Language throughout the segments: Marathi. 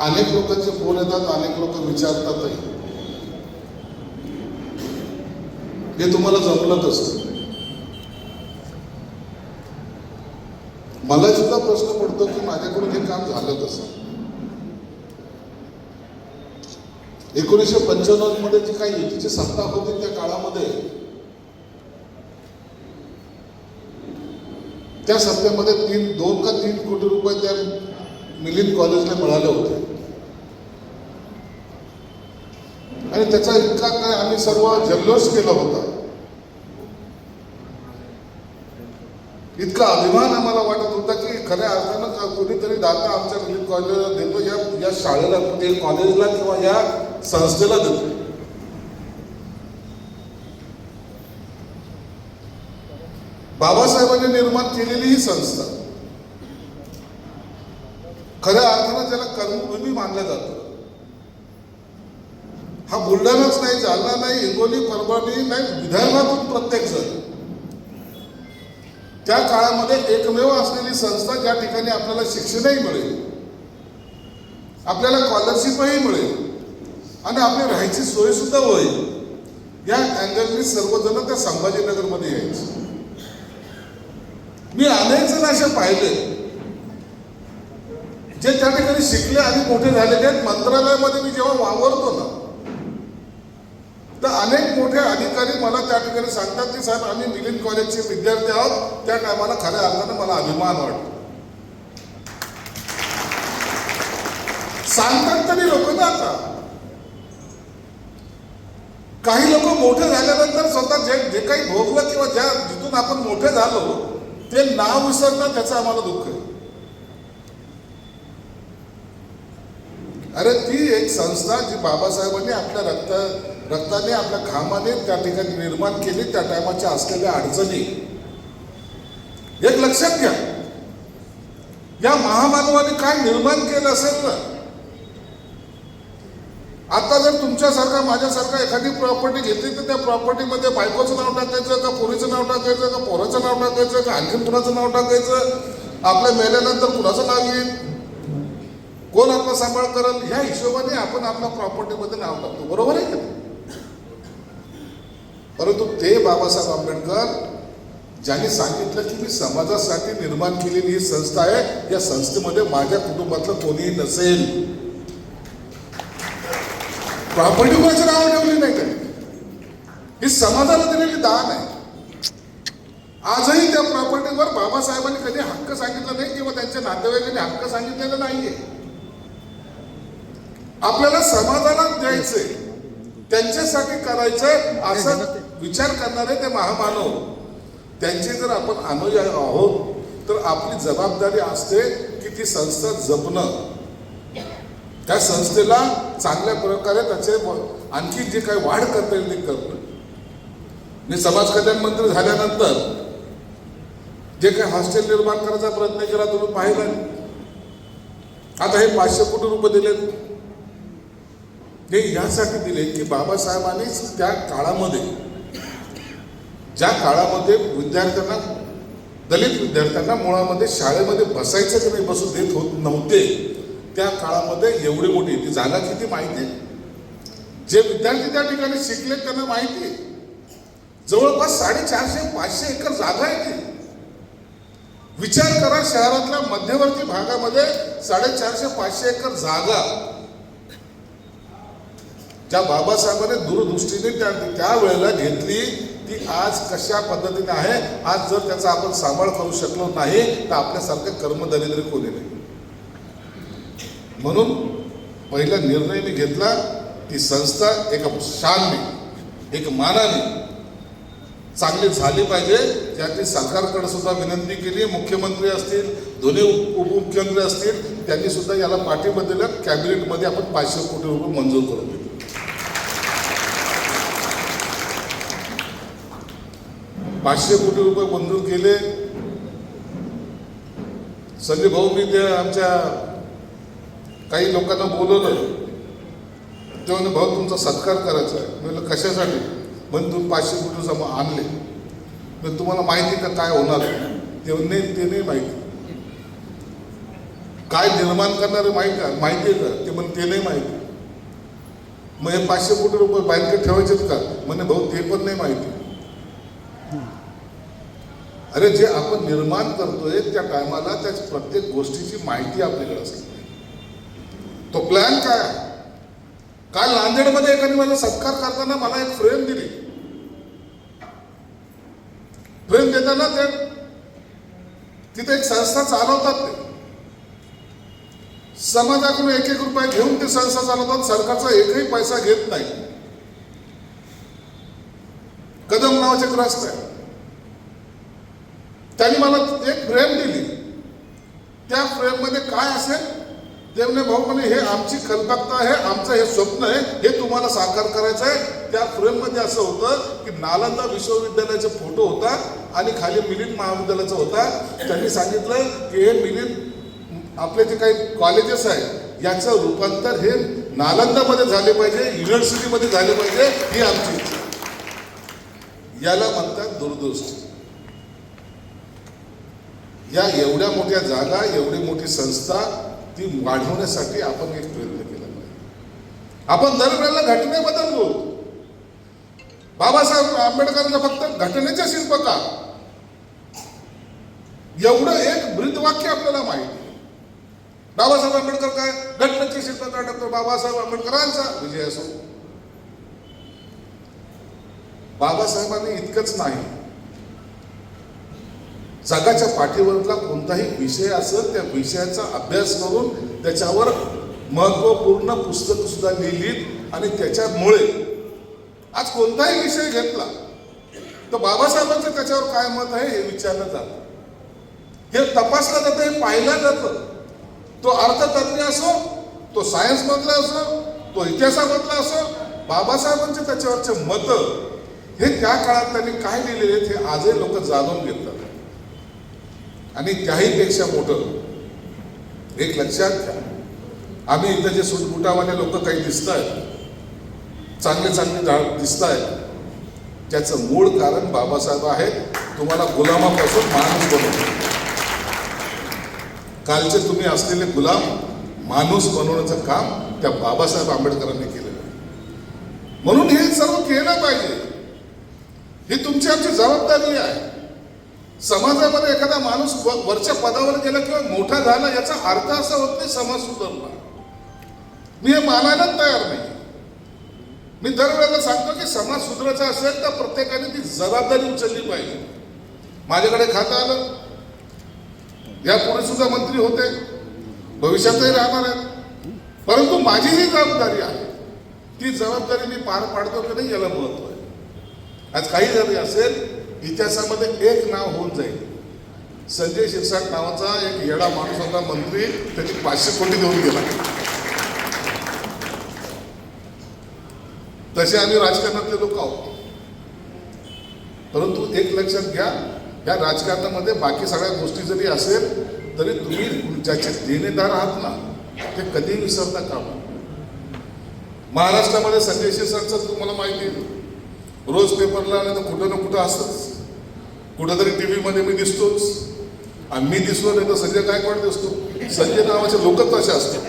अनेक लोकांचे फोन येतात अनेक लोक विचारतातही. हे तुम्हाला जमलत असत. मला सुद्धा प्रश्न पडतो की माझ्याकडून हे काम झालं कसं? एकोणीसशे पंच्याण्णवमध्ये जी काही युतीची सत्ता होती त्या काळामध्ये त्या सत्तेमध्ये तीन दोन का तीन कोटी रुपये त्या मिलिंद कॉलेजला मिळाले होते. आणि त्याचा इतका काय आम्ही सर्व जल्लोष केला होता. इतका अभिमान आम्हाला वाटत होता की खऱ्या अर्थानं कुणीतरी कोणीतरी दाता आमच्या मिलिंद कॉलेजला देतो या या शाळेला ते कॉलेजला किंवा या संस्थेला देतो. बाबासाहेबांनी निर्माण केलेली ही संस्था. खऱ्या अर्थानं त्याला कर्मभूमी मानलं जातं. हा बुलढाणाच नाही जालना नाही हिंगोली परभणी नाही विदर्भातून प्रत्येक जण. त्या काळामध्ये एकमेव असलेली संस्था ज्या ठिकाणी आपल्याला शिक्षणही मिळेल आपल्याला स्कॉलरशिपही मिळेल आणि आपली राहायची सोय सुद्धा होईल या अँगलनी सर्वजण त्या संभाजीनगरमध्ये यायचे. मी अनेक जण असे पाहिले. जे त्या ठिकाणी शिकले आणि मोठे झालेले आहेत मंत्रालयामध्ये मी जेव्हा वावरतो ना तर अनेक मोठे अधिकारी मला त्या ठिकाणी सांगतात की साहेब आम्ही मिलिंद कॉलेजचे विद्यार्थी आहोत. त्या टायमाला खऱ्या अर्थानं मला अभिमान वाटतो. सांगतात तरी लोक ना आता. काही लोक मोठे झाल्यानंतर स्वतः जे जे काही भोगलं किंवा ज्या जिथून आपण मोठे झालो ते नाव विसरणं त्याचं आम्हाला दुःख आहे. अरे ती एक संस्था जी बाबासाहेबांनी आपल्या रक्त रक्ताने आपल्या घामाने त्या ठिकाणी निर्माण केली त्या टायमाच्या असलेल्या अडचणी. एक लक्षात घ्या. या महामानवाने काय निर्माण केलं असेल ना? आता जर तुमच्यासारखा माझ्यासारखा एखादी प्रॉपर्टी घेतली तर त्या प्रॉपर्टीमध्ये बायकोचं नाव टाकायचं का पोरीचं नाव टाकायचं का पोराचं नाव टाकायचं का आणखीन कुणाचं नाव टाकायचं? आपल्या मेल्यानंतर कुणाचं नाव येईल? कोण आपला सांभाळ करल ह्या हिशोबाने आपण आपल्या प्रॉपर्टीमध्ये नाव टाकतो. बरोबर आहे का परंतु ते बाबासाहेब आंबेडकर ज्यांनी सांगितलं की मी समाजासाठी निर्माण केलेली ही संस्था आहे या संस्थेमध्ये माझ्या कुटुंबातलं कोणीही नसेल. प्रॉपर्टी कोणाचं नाव ठेवली नाही त्यांनी? ही समाजाला दिलेली दान आहे. आजही त्या प्रॉपर्टीवर बाबासाहेबांनी कधी हक्क सांगितलं नाही किंवा त्यांच्या नातेवाईकांनी हक्क सांगितलेला नाहीये. आपल्याला समाजाला द्यायचंय. त्यांच्यासाठी करायचंय असं विचार करणारे ते महामानव. त्यांचे जर आपण अनुयायी आहोत तर आपली जबाबदारी असते की ती संस्था जपणं. त्या संस्थेला चांगल्या प्रकारे त्याचे आणखी जे काही वाढ करता येईल ते करणं. मी समाज कल्याण मंत्री झाल्यानंतर जे काही हॉस्टेल निर्माण करायचा प्रयत्न केला तुम्ही पाहिलं आता हे पाचशे कोटी रुपये दिलेत. हे यासाठी दिले की बाबासाहेबांनी त्या काळामध्ये ज्या काळामध्ये विद्यार्थ्यांना दलित विद्यार्थ्यांना मुळामध्ये शाळेमध्ये बसायचं की नाही बसू देत होत नव्हते त्या काळामध्ये एवढी मोठी ती जागा किती माहिती आहे? जे विद्यार्थी त्या ठिकाणी शिकले त्यांना माहिती आहे. जवळपास साडेचारशे पाचशे एकर जागा आहे ती विचार करा शहरातल्या मध्यवर्ती भागामध्ये साडेचारशे पाचशे एकर जागा ज्या बाबासाहेबांनी दूरदृष्टीने त्या त्यावेळेला घेतली ती आज कशा पद्धतीने आहे आज जर त्याचा आपण सांभाळ करू शकलो नाही तर आपल्यासारखं कर्मदरिद्र कोणी नाही. म्हणून पहिला निर्णय मी घेतला ती संस्था एका शानने एक मानाने चांगली झाली पाहिजे. त्याची सरकारकडे सुद्धा विनंती केली मुख्यमंत्री असतील दोन्ही उपमुख्यमंत्री असतील त्यांनी सुद्धा याला पाठिंबा दिला. कॅबिनेटमध्ये आपण पाचशे कोटी रुपये मंजूर करून पाचशे कोटी रुपये मंजूर केले. संजय भाऊ मी त्या आमच्या काही लोकांना बोलवलं. ते म्हणे भाऊ तुमचा सत्कार करायचा आहे. मी कशासाठी? म्हणजे तुम्ही पाचशे कोटी जमा आणले. मग तुम्हाला माहिती का काय होणार? आहे ते नाही ते नाही माहिती. काय निर्माण करणारे माहिती का? माहिती आहे का? ते म्हणे ते नाही माहिती. मग हे पाचशे कोटी रुपये बँकेत ठेवायचेत का? म्हणे भाऊ ते पण नाही माहिती. अरे जे आपण निर्माण करतोय त्या टायमाला त्या प्रत्येक गोष्टीची माहिती आपल्याकडे असते. तो प्लॅन काय? काल नांदेडमध्ये एकाने मला सत्कार करताना मला एक फ्रेम दिली. फ्रेम देताना ते तिथे एक संस्था चालवतात ते. समाजाकडून एक एक रुपये घेऊन ते संस्था चालवतात. सरकारचा एकही पैसा घेत नाही. कदम नावाचे ग्रस्त आहे त्यांनी मला एक फ्रेम दिली. त्या फ्रेममध्ये काय असेल? देवने भाऊ म्हणे हे आमची कल्पकता आहे आमचं हे स्वप्न आहे हे तुम्हाला साकार करायचं आहे. त्या फ्रेममध्ये असं होतं की नालंदा विश्वविद्यालयाचा फोटो होता आणि खाली मिलिंद महाविद्यालयाचा होता. त्यांनी सांगितलं की हे मिलिंद आपले जे काही कॉलेजेस आहे याचं रूपांतर हे नालंदामध्ये झाले पाहिजे युनिव्हर्सिटीमध्ये झाले पाहिजे ही आमची इच्छा याला म्हणतात दूरदृष्टी. या एवढ्या मोठ्या जागा एवढी मोठी संस्था ती वाढवण्यासाठी आपण एक प्रयत्न केला पाहिजे. आपण दरवेळेला घटनेबद्दल बोलतो बाबासाहेब आंबेडकरांना फक्त घटनेच्या शिल्पका एवढं एक ब्रीदवाक्य आपल्याला माहिती बाबासाहेब आंबेडकर काय? घटनेचे शिल्पकार डॉक्टर बाबासाहेब आंबेडकरांचा विजय असो. बाबासाहेबांनी इतकंच नाही. जगाच्या पाठीवरला कोणताही विषय असेल त्या विषयाचा अभ्यास करून त्याच्यावर महत्त्वपूर्ण पुस्तक सुद्धा लिहिलीत आणि त्याच्यामुळे आज कोणताही विषय घेतला तर बाबासाहेबांचं त्याच्यावर काय मत आहे हे विचारलं जातं. हे तपासलं जातं हे पाहिलं जातं. तो अर्थतज्ञ असो तो सायन्स मधला असो तो इतिहासामधला असो बाबासाहेबांचे त्याच्यावरचे मतं हे त्या काळात त्यांनी काय लिहिलेले हे आजही लोक जाणून घेतात. आणि त्याही पेक्षा मोठं एक लक्षात घ्या. आम्ही इथं जे सुटबुटावाले लोक काही दिसत आहेत चांगले चांगले झाड दिसत आहेत त्याचं मूळ कारण बाबासाहेब आहेत. तुम्हाला गुलामापासून माणूस बनवतो कालचे तुम्ही असलेले गुलाम माणूस बनवण्याचं काम त्या बाबासाहेब आंबेडकरांनी केलेलं आहे. म्हणून हे सर्व केलं पाहिजे. ही तुमची आमची जबाबदारी आहे. समाजामध्ये एखादा माणूस व- वरच्या पदावर गेला किंवा मोठा झाला याचा अर्थ असा होत नाही समाज सुधारला. मी हे मानायलाच तयार नाही. मी दरवेळेला सांगतो की समाज सुधारायचा असेल तर प्रत्येकाने ती जबाबदारी उचलली पाहिजे. माझ्याकडे खातं आलं. यापुढे सुद्धा मंत्री होते. भविष्यातही राहणार आहेत. परंतु माझी जी जबाबदारी आहे. ती जबाबदारी मी पार पाडतो की नाही याला महत्त्व आहे. आज काही जरी असेल इतिहासामध्ये एक नाव होऊन जाईल. संजय शिरसाट नावाचा एक येडा माणूस होता मंत्री. त्याची पाचशे कोटी देऊन गेला. तसे आम्ही राजकारणातले लोक आहोत. परंतु एक लक्षात घ्या या राजकारणामध्ये बाकी सगळ्या गोष्टी जरी असेल तरी तुम्ही ज्याचे देणेदार आहात ना ते कधी विसरता का महाराष्ट्रामध्ये संजय शिरसाटचं तुम्हाला माहिती आहे. रोज पेपरला नाही तर कुठं ना कुठं असतंच. कुठंतरी टी व्हीमध्ये मी दिसतोच. आणि मी दिसलो नाही तर संजय गायकवाड दिसतो? संजय नावाचे लोकच तसे असतात.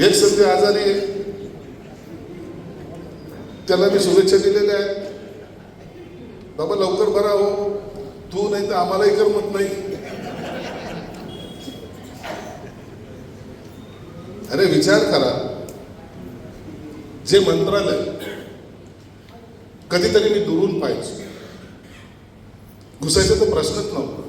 एक संजय आजारी आहे. त्याला मी शुभेच्छा दिलेल्या आहेत. बाबा लवकर बरा हो. तू नाही तर आम्हालाही करमत नाही. अरे विचार करा. जे मंत्रालय कधीतरी मी दुरून पाहायचो. घुसायचा तर प्रश्नच नव्हता.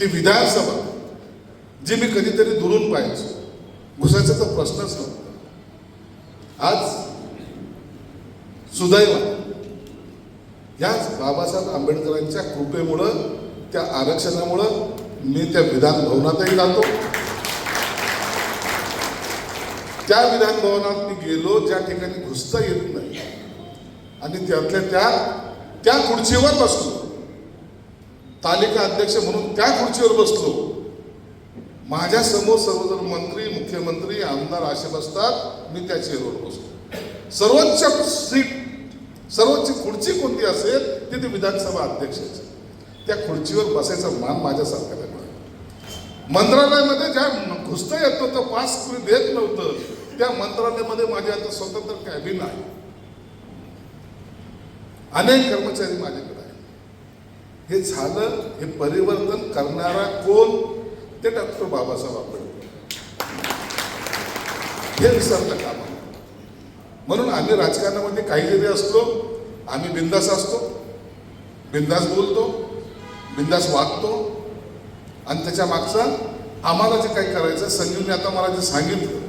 ती विधानसभा जी मी कधीतरी दुरून पाहायचो घुसायचा तर प्रश्नच नव्हता. आज सुदैवा याच बाबासाहेब आंबेडकरांच्या कृपेमुळं त्या आरक्षणामुळं मी त्या विधान भवनातही जातो त्या विधान भवनात मी गेलो ज्या ठिकाणी घुसता येत नाही आणि त्यातल्या त्या त्या खुर्चीवर बसलो. तालिका अध्यक्ष म्हणून त्या खुर्चीवर बसलो. माझ्यासमोर सर्वजण मंत्री मुख्यमंत्री आमदार असे बसतात. मी त्या चेअरवर बसतो. सर्वोच्च सीट सर्वोच्च खुर्ची कोणती असेल ती ती विधानसभा अध्यक्षाची. त्या खुर्चीवर बसायचा मान माझ्यासारखा मंत्रालयामध्ये ज्या घुसता येत नव्हतं पास कोणी देत नव्हतं. त्या मंत्रालयामध्ये माझे आता स्वतंत्र कॅबिन आहे. अनेक कर्मचारी माझ्याकडे आहेत. हे झालं हे परिवर्तन करणारा कोण? ते डॉक्टर बाबासाहेब आंबेडकर. हे विसरलं काम. म्हणून आम्ही राजकारणामध्ये काही जरी असलो आम्ही बिंदास असतो. बिंदास बोलतो बिंदास वागतो. आणि त्याच्या मागचा आम्हाला जे काही करायचं संजीवने आता मला जे सांगितलं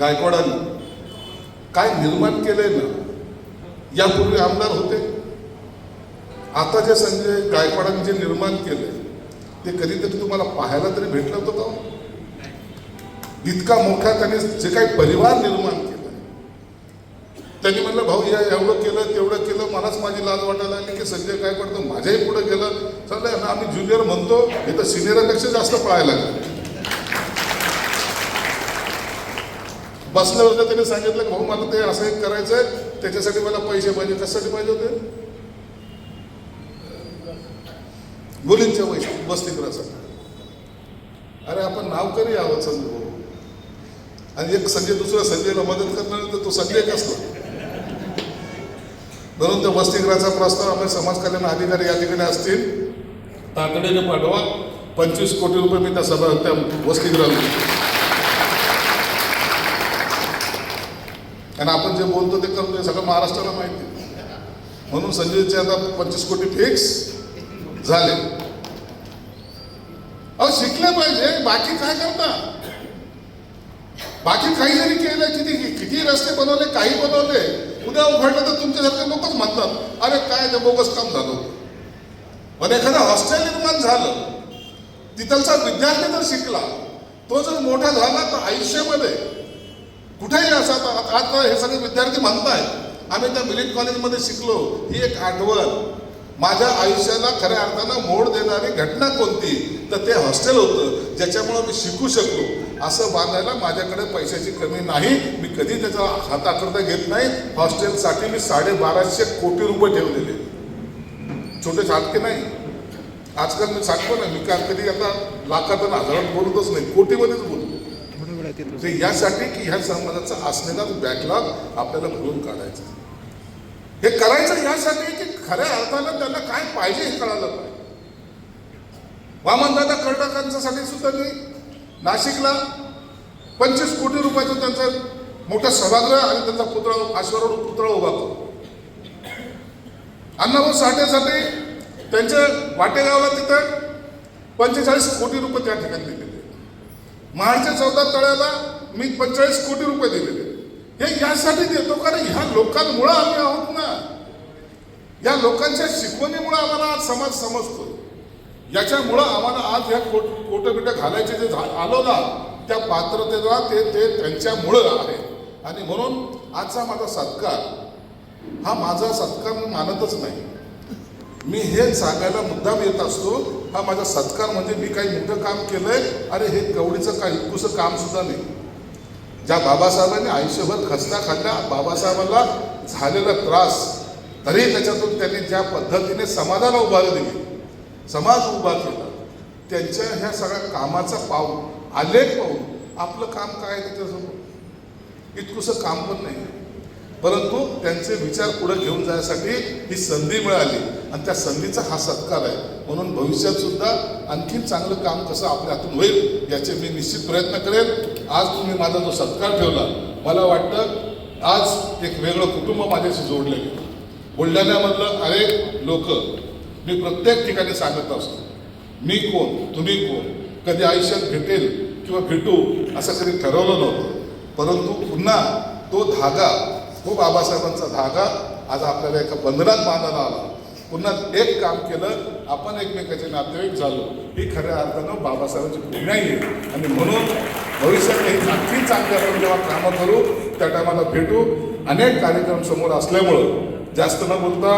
गायकवाडांनी काय निर्माण केलंय ना यापूर्वी आमदार होते. आता जे संजय गायकवाडांनी जे निर्माण केले ते कधीतरी तुम्हाला पाहायला तरी भेटलं होतं का? इतका मोठा त्यांनी जे काही परिवार निर्माण केला. त्यांनी म्हणलं भाऊ या एवढं केलं तेवढं केलं मलाच माझी लाज वाटायला लागली की संजय गायकवाड तर माझ्याही पुढे गेलं. चाललंय ना आम्ही ज्युनियर म्हणतो हे तर सिनियरपेक्षा जास्त पळायला लागलं. बसल्या बसल्या त्यांनी सांगितलं की भाऊ मला ते असं एक करायचंय त्याच्यासाठी मला पैसे पाहिजे कशासाठी पाहिजे होते? मुलींच्या पैसे वसतिगृहासाठी. अरे आपण नाव करी आहोत संजय भाऊ. आणि एक संजय दुसऱ्या संजयला मदत करणार तर तो संजय असतो. म्हणून त्या वसतिगृहाचा प्रस्ताव आपले समाज कल्याण अधिकारी या ठिकाणी असतील. तातडीने पाठवा. पंचवीस कोटी रुपये मी त्या सभा त्या वसतिगृहाला आणि आपण जे बोलतो ते करतोय सगळं महाराष्ट्राला माहिती आहे. म्हणून संजयचे आता पंचवीस कोटी फिक्स झाले. अहो शिकले पाहिजे बाकी काय करता? बाकी काही जरी केलं किती किती रस्ते बनवले काही बनवले उद्या उघडलं तर तुमच्यासारखे लोकच म्हणतात अरे काय ते बोगस काम झालं पण एखादं हॉस्टेल निर्माण झालं तिथलचा विद्यार्थी जर शिकला तो जर मोठा झाला तर आयुष्यामध्ये कुठेही असा आता आता हे सगळे विद्यार्थी म्हणतायत. आम्ही त्या मिलिट कॉलेजमध्ये शिकलो. ही एक आठवण. माझ्या आयुष्याला खऱ्या अर्थानं मोड देणारी घटना कोणती? तर ते हॉस्टेल होतं. ज्याच्यामुळं मी शिकू शकलो. असं बांधायला माझ्याकडे पैशाची कमी नाही. मी कधी त्याचा हाताकरता घेत नाही. हॉस्टेलसाठी मी साडेबाराशे कोटी रुपये ठेवलेले. छोटे छाटके नाही. आजकाल मी सांगतो ना मी काय कधी आता लाखात आणि हजारात बोलतच नाही. कोटीमध्येच बोलतो. आहे ते तुझं. ते यासाठी की ह्या समाजाचा असलेला बॅकलॉग आपल्याला भरून काढायचा. हे करायचं यासाठी की खऱ्या अर्थानं त्यांना काय पाहिजे हे कळालं पाहिजे. वामनदादा कर्नाटकांच्यासाठी सुद्धा मी नाशिकला पंचवीस कोटी रुपयाचं त्यांचं मोठं सभागृह आणि त्यांचा पुतळा आश्वरोड पुतळा उभा करू अण्णाभाऊ साठेसाठी त्यांच्या वाटेगावला तिथं पंचेचाळीस कोटी रुपये त्या ठिकाणी दिलेले महाडच्या चौदा तळ्याला मी पंचेचाळीस कोटी रुपये दिलेले. हे यासाठी देतो कारण ह्या लोकांमुळं आम्ही आहोत ना. या लोकांच्या शिकवणीमुळे आम्हाला आज समाज समजतो याच्यामुळं आम्हाला आज ह्या कोट कोटबिटं घालायचे जे झा- आलो ना त्या पात्रतेला ते ते त्यांच्यामुळं आहे. आणि म्हणून आजचा माझा सत्कार हा माझा सत्कार मानतच नाही. मी हे सांगायला मुद्दाम येत असतो हा माझा सत्कार म्हणजे मी काही मोठं काम केलंय अरे हे कवडीचं काही इतकुसं काम सुद्धा नाही. ज्या बाबासाहेबांनी आयुष्यभर खस्ता खाल्ल्या बाबासाहेबांना झालेला त्रास तरी त्याच्यातून त्यांनी ज्या पद्धतीने समाजाला उभारी दिली समाज उभा केला त्यांच्या ह्या सगळ्या कामाचा पाऊल आलेख पाहून आपलं काम काय आहे त्याच्यासमोर? इतकुसं काम पण नाही. परंतु त्यांचे विचार पुढे घेऊन जाण्यासाठी ही संधी मिळाली. आणि त्या संधीचा हा सत्कार आहे. म्हणून भविष्यात सुद्धा आणखीन चांगलं काम कसं आपल्या हातून होईल याचे मी निश्चित प्रयत्न करेन. आज तुम्ही माझा जो सत्कार ठेवला मला वाटतं आज एक वेगळं कुटुंब माझ्याशी जोडले गेलं. बुलढाण्यामधलं अनेक लोक मी प्रत्येक ठिकाणी सांगत असतो. मी कोण तुम्ही कोण कधी आयुष्यात भेटेल किंवा भेटू असं कधी ठरवलं नव्हतं. परंतु पुन्हा तो धागा तो बाबासाहेबांचा धागा आज आपल्याला एका बंधनात बांधायला आला. पुन्हा एक काम केलं आपण एकमेकाचे नातेवाईक झालो. ही खऱ्या अर्थानं बाबासाहेबांची पुण्याई आहे आणि म्हणून भविष्यात काही आणखी चांगले आपण जेव्हा कामं करू त्या टायमाला भेटू. अनेक कार्यक्रम समोर असल्यामुळं जास्त न बोलता